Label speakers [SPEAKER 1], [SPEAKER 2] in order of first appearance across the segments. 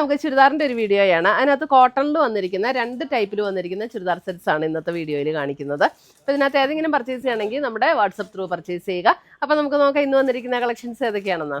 [SPEAKER 1] നമുക്ക് ചുരിദാറിന്റെ ഒരു വീഡിയോയാണ് അതിനകത്ത് കോട്ടണിൽ വന്നിരിക്കുന്ന രണ്ട് ടൈപ്പിൽ വന്നിരിക്കുന്ന ചുരിദാർ സെറ്റ്സ് ആണ് ഇന്നത്തെ വീഡിയോയിൽ കാണിക്കുന്നത്. അപ്പോൾ ഇതിനകത്ത് ഏതെങ്കിലും പർച്ചേസ് ചെയ്യണമെങ്കിൽ നമ്മുടെ വാട്സപ്പ് ത്രൂ പർച്ചേസ് ചെയ്യുക. അപ്പോൾ നമുക്ക് നോക്കാം ഇന്ന് വന്നിരിക്കുന്ന കളക്ഷൻസ് ഏതൊക്കെയാണെന്ന്?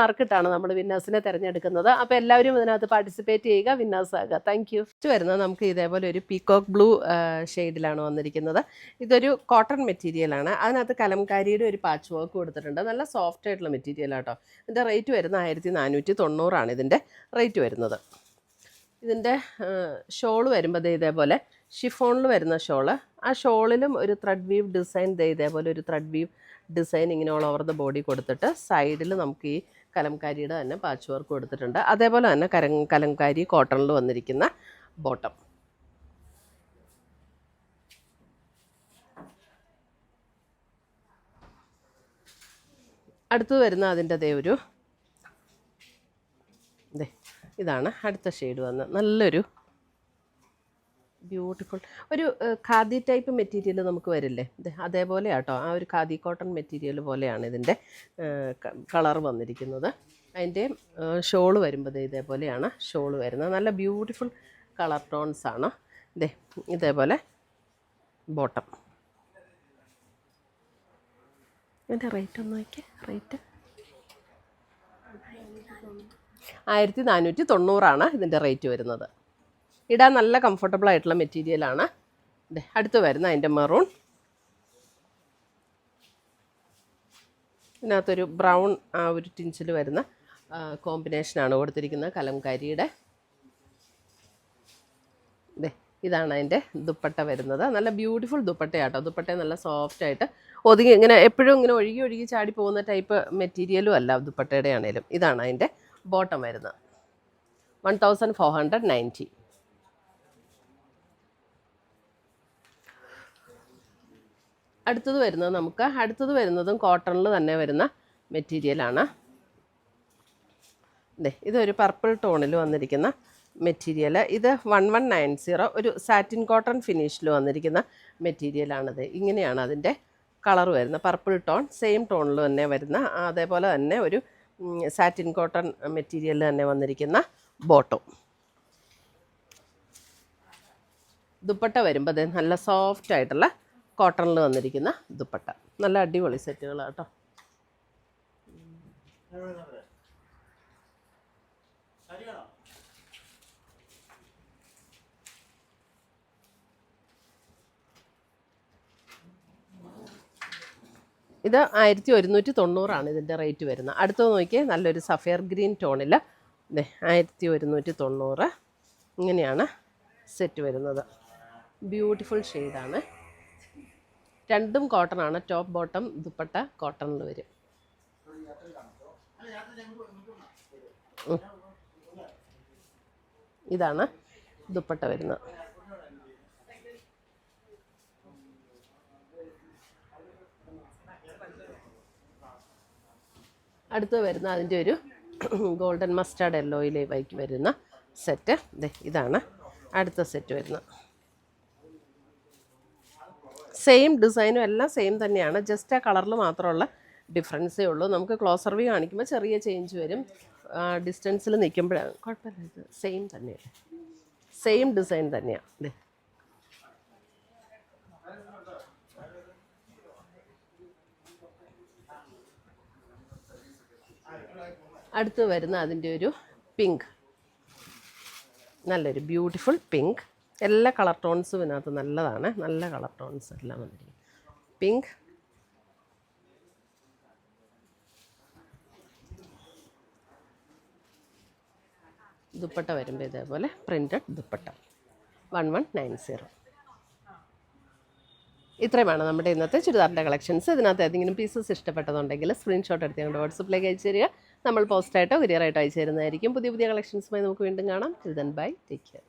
[SPEAKER 1] നറുക്കിട്ടാണ് നമ്മൾ വിന്നേഴ്സിനെ തിരഞ്ഞെടുക്കുന്നത്. അപ്പോൾ എല്ലാവരും ഇതിനകത്ത് പാർട്ടിസിപ്പേറ്റ് ചെയ്യുക. വിന്നേഴ്സ് ആകുക. താങ്ക് യു വരുന്നത് നമുക്ക് ഇതേപോലെ ഒരു പീകോക്ക് ബ്ലൂ ഷെയ്ഡിലാണ് വന്നിരിക്കുന്നത്. ഇതൊരു കോട്ടൺ മെറ്റീരിയലാണ് അതിനകത്ത് കലംകാരിയുടെ ഒരു പാച്ച് വർക്ക് കൊടുത്തിട്ടുണ്ട്. നല്ല സോഫ്റ്റ് ആയിട്ടുള്ള മെറ്റീരിയൽ ആട്ടോ. ഇതിന്റെ റേറ്റ് വരുന്നത് ആയിരത്തി നാനൂറ്റി തൊണ്ണൂറാണ് ഇതിന്റെ റേറ്റ് വരുന്നത് ഇതിന്റെ ഷോൾ വരുമ്പോൾ ഇതേപോലെ ഷിഫോണിൽ വരുന്ന ഷോൾ ആ ഷോളിലും ഒരു ത്രെഡ് വീവ് ഡിസൈൻ ഇതേപോലെ ഒരു ത്രെഡ് വീവ് ഡിസൈൻ ഇങ്ങനെ ഓൾ ഓവർ ദ ബോഡി കൊടുത്തിട്ട് സൈഡിൽ നമുക്ക് ഈ കലംകാരിയുടെ തന്നെ പാച്ച് വർക്ക് കൊടുത്തിട്ടുണ്ട്. അതേപോലെ തന്നെ കരം കലംകാരി കോട്ടണിൽ വന്നിരിക്കുന്ന ബോട്ടം അടുത്ത് വരുന്ന അതിന്റെ ദേ ഒരു ഇതാണ് അടുത്ത ഷെയ്ഡ് വന്ന. നല്ലൊരു ബ്യൂട്ടിഫുൾ ഒരു ഖാദി ടൈപ്പ് മെറ്റീരിയൽ നമുക്ക് വരില്ലേ? അതേപോലെ ആട്ടോ ആ ഒരു ഖാദി കോട്ടൺ മെറ്റീരിയൽ പോലെയാണ് ഇതിന്റെ കളർ വന്നിരിക്കുന്നത്. അതിന്റെ ഷോൾ വരുമ്പോൾ ഇതേപോലെയാണ് ഷോൾ വരുന്നത്. നല്ല ബ്യൂട്ടിഫുൾ കളർ ടോൺസ് ആണ്. ദേ ഇതേപോലെ ബോട്ടം ഇതിന്റെ റേറ്റ് ഒന്ന് നോക്കിയേ. റേറ്റ് ആയിരത്തി നാനൂറ്റി തൊണ്ണൂറാണ് ഇതിന്റെ റേറ്റ് വരുന്നത്. ഇടാൻ നല്ല കംഫർട്ടബിൾ ആയിട്ടുള്ള മെറ്റീരിയലാണ് അടുത്ത് വരുന്ന അതിന്റെ മെറൂൺ ഇതിനകത്തൊരു ബ്രൗൺ ആ ഒരു ടിഞ്ചിൽ വരുന്ന കോമ്പിനേഷനാണ് കൊടുത്തിരിക്കുന്നത് കലംകാരിയുടെ. ദേ ഇതാണ് അതിന്റെ ദുപ്പട്ട വരുന്നത്. നല്ല ബ്യൂട്ടിഫുൾ ദുപ്പട്ടയാട്ടോ. ദുപ്പട്ട നല്ല സോഫ്റ്റ് ആയിട്ട് ഒതുങ്ങി ഇങ്ങനെ എപ്പോഴും ഇങ്ങനെ ഒഴുകി ഒഴുകി ചാടി പോകുന്ന ടൈപ്പ് മെറ്റീരിയലും അല്ല ദുപ്പട്ടയുടെ ആണേലും. ഇതാണ് അതിന്റെ ബോട്ടം വരുന്നത്. One thousand four hundred ninety അടുത്തത് വരുന്നത് നമുക്ക് അടുത്തത് വരുന്നതും കോട്ടണിൽ തന്നെ വരുന്ന മെറ്റീരിയലാണ് അതെ ഇതൊരു പർപ്പിൾ ടോണിൽ വന്നിരിക്കുന്ന മെറ്റീരിയൽ ഇത് വൺ വൺ നയൻ സീറോ ഒരു സാറ്റിൻ കോട്ടൺ ഫിനിഷിൽ വന്നിരിക്കുന്ന മെറ്റീരിയലാണിത് ഇങ്ങനെയാണ് അതിന്റെ കളർ വരുന്നത്. പർപ്പിൾ ടോൺ സെയിം ടോണിൽ തന്നെ വരുന്ന അതേപോലെ തന്നെ ഒരു സാറ്റിൻ കോട്ടൺ മെറ്റീരിയൽ തന്നെ വന്നിരിക്കുന്ന ബോട്ടം ദുപ്പട്ട വരുമ്പോൾ അത് നല്ല സോഫ്റ്റ് ആയിട്ടുള്ള കോട്ടണിൽ വന്നിരിക്കുന്ന ദുപ്പട്ട. നല്ല അടിപൊളി സെറ്റുകളാണ് കേട്ടോ. ഇത് ആയിരത്തി ഒരുന്നൂറ്റി തൊണ്ണൂറാണ് ഇതിന്റെ റേറ്റ് വരുന്നത്. അടുത്തത് നോക്കിയേ നല്ലൊരു സഫയർ ഗ്രീൻ ടോണിൽ. ആയിരത്തി ഒരുന്നൂറ്റി തൊണ്ണൂറ് ഇങ്ങനെയാണ് സെറ്റ് വരുന്നത്. ബ്യൂട്ടിഫുൾ ഷെയ്ഡാണ്. രണ്ടും കോട്ടൺ ആണ്. ടോപ്പ് ബോട്ടം ദുപ്പട്ട കോട്ടണിൽ വരും. ഇതാണ് ദുപ്പട്ട വരുന്നത്. അടുത്ത് വരുന്ന അതിന്റെ ഒരു ഗോൾഡൻ മസ്റ്റാർഡ് യെല്ലോയിലേക്ക് വരുന്ന സെറ്റ് ഇതാണ് അടുത്ത സെറ്റ് വരുന്നത്. സെയിം ഡിസൈനും എല്ലാം സെയിം തന്നെയാണ്. ജസ്റ്റ് ആ കളറിൽ മാത്രമുള്ള ഡിഫറൻസേ ഉള്ളൂ. നമുക്ക് ക്ലോസർ വ്യൂ കാണിക്കുമ്പോൾ ചെറിയ ചേഞ്ച് വരും. ഡിസ്റ്റൻസിൽ നിൽക്കുമ്പോഴാണ് കുഴപ്പമില്ല ഇത് സെയിം തന്നെയാണ് സെയിം ഡിസൈൻ തന്നെയാണ് അല്ലേ അടുത്ത് വരുന്ന അതിന്റെ ഒരു പിങ്ക് നല്ലൊരു ബ്യൂട്ടിഫുൾ പിങ്ക് എല്ലാ കളർ ടോൺസും ഇതിനകത്ത് നല്ലതാണ്. നല്ല കളർ ടോൺസ് എല്ലാം വന്നിരിക്കും പിങ്ക്. ദുപ്പട്ട വരുമ്പോൾ ഇതേപോലെ printed dupatta. One one nine zero. ഇത്രയുമാണ് നമ്മുടെ ഇന്നത്തെ ചുരിദാറിന്റെ കളക്ഷൻസ്. ഇതിനകത്ത് ഏതെങ്കിലും പീസസ് ഇഷ്ടപ്പെട്ടതുണ്ടെങ്കിൽ സ്ക്രീൻഷോട്ട് എടുത്ത് ഞങ്ങളുടെ വാട്സപ്പിലേക്ക് അയച്ചു തരിക. നമ്മൾ പോസ്റ്റായിട്ടോ കൊറിയറായിട്ടോ അയച്ചു തരുന്നതായിരിക്കും. പുതിയ പുതിയ കളക്ഷൻസുമായി നമുക്ക് വീണ്ടും കാണാം. Bye take care